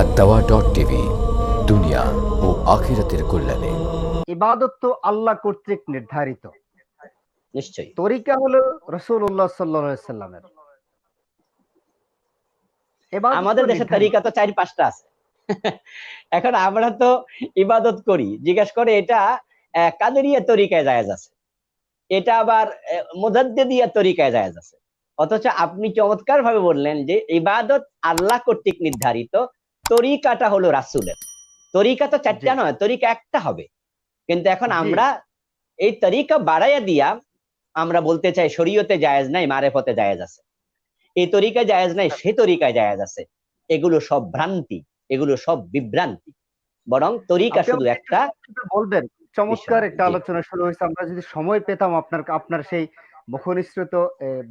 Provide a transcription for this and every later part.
আদাওয়া dot TV দুনিয়া ও আখিরাতের কল্যাণে। ইবাদত তো আল্লাহ কর্তৃক নির্ধারিত। নিশ্চয়ই। তরিকা হলো রসুল্লাহ সাল্লামের। আমাদের দেশের তালিকা তো চার পাঁচটা আছে। এখন আমরা তো ইবাদত করি। জিজ্ঞেস করে এটা কাদেরিয়া তরিকায় জায়েজ আছে? এটা আবার মোজাদ্দেদিয়া তরিকায় জায়েজ আছে? অথচ আপনি চমৎকার ভাবে বললেন যে ইবাদত আল্লাহ কর্তৃক নির্ধারিত তরিকাটা হলো রাসূলের। তরিকা তো চারটা নয় তরিকা একটা হবে। কিন্তু এখন আমরা এই তরিকা বাড়াইয়া দিয়া আমরা বলতে চাই শরীয়তে জায়েজ নাই মারেফতে জায়েজ আছে। এই তরিকা জায়েজ নাই সে তরিকায় জায়েজ আছে। এগুলো সব ভ্রান্তি এগুলো সব বিভ্রান্তি। বরং তরিকা শুধু একটা বলবেন। চমৎকার একটা আলোচনা শুরু হয়েছে। আমরা যদি সময় পেতাম আপনার আপনার সেই মুখনিসৃত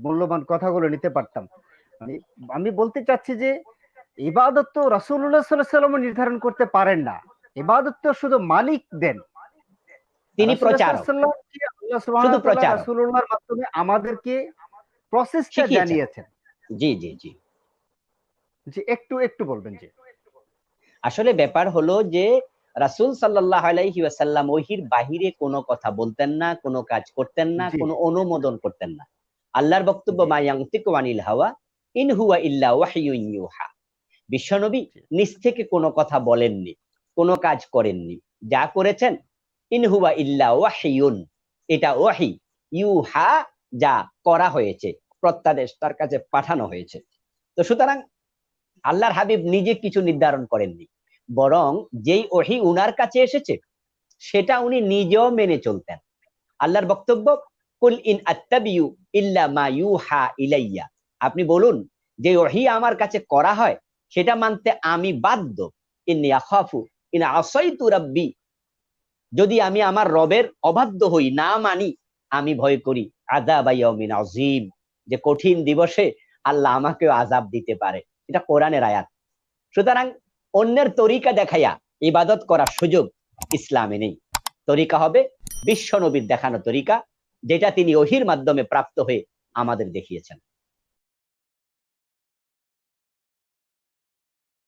মূল্যবান কথাগুলো নিতে পারতাম। আমি বলতে চাচ্ছি যে ইবাদত তো রাসূলুল্লাহ সাল্লাল্লাহু নির্ধারণ করতে পারেন না। ইবাদত তো শুধু মালিক দেন। তিনি তাআলা প্রচারক। রাসূলুল্লাহর মাধ্যমে আমাদেরকে প্রসেসটা জানিয়েছেন? জি জি জি। যে একটু একটু বলবেন যে আসলে ব্যাপার হলো যে রাসূল সাল্লাল্লাহু আলাইহি ওয়াসাল্লাম ওহির বাহিরে কোনো কথা বলতেন না কোনো কাজ করতেন না জি। কোনো অনুমোদন করতেন না। আল্লাহর বক্তব্য মা ইয়ানতিকু আনিল হাওয়া ইন হুয়া ইল্লা ওয়াহয়ুন ইউহা। বিশ্বনবী নিজ থেকে কোনো কথা বলেননি, কোনো কাজ করেননি। যা করেছেন, ইন হুয়া ইল্লা ওয়াহয়ুন এটা ওয়াহি। ইউহা যা করা হয়েছে, প্রত্যাদেশ তার কাছে পাঠানো হয়েছে। তো সুতরাং আল্লাহর হাবিব নিজে কিছু নির্ধারণ করেননি, বরং যেই ওহি উনার কাছে এসেছে, সেটা উনি নিজেও মেনে চলতেন। আল্লাহর বক্তব্য, কুল ইন আত্তাবিউ ইল্লা মা ইউহা ইলাইয়া আপনি বলুন, যে ওহি আমার কাছে করা হয় সেটা মানতে আমি বাধ্য। রাব্বি। যদি আমি আমার রবের অবাধ্য হই, না মানি, আমি ভয় করি। ইয়াউমিন আযীম। যে কঠিন দিবসে আল্লাহ আমাকেও আযাব দিতে পারে। এটা কোরআনের আয়াত। সুতরাং অন্যের তরিকা দেখাইয়া ইবাদত করার সুযোগ ইসলামে নেই। তরিকা হবে বিশ্ব নবীর দেখানো তরিকা, যেটা তিনি ওহির মাধ্যমে প্রাপ্ত হয়ে আমাদের দেখিয়েছেন।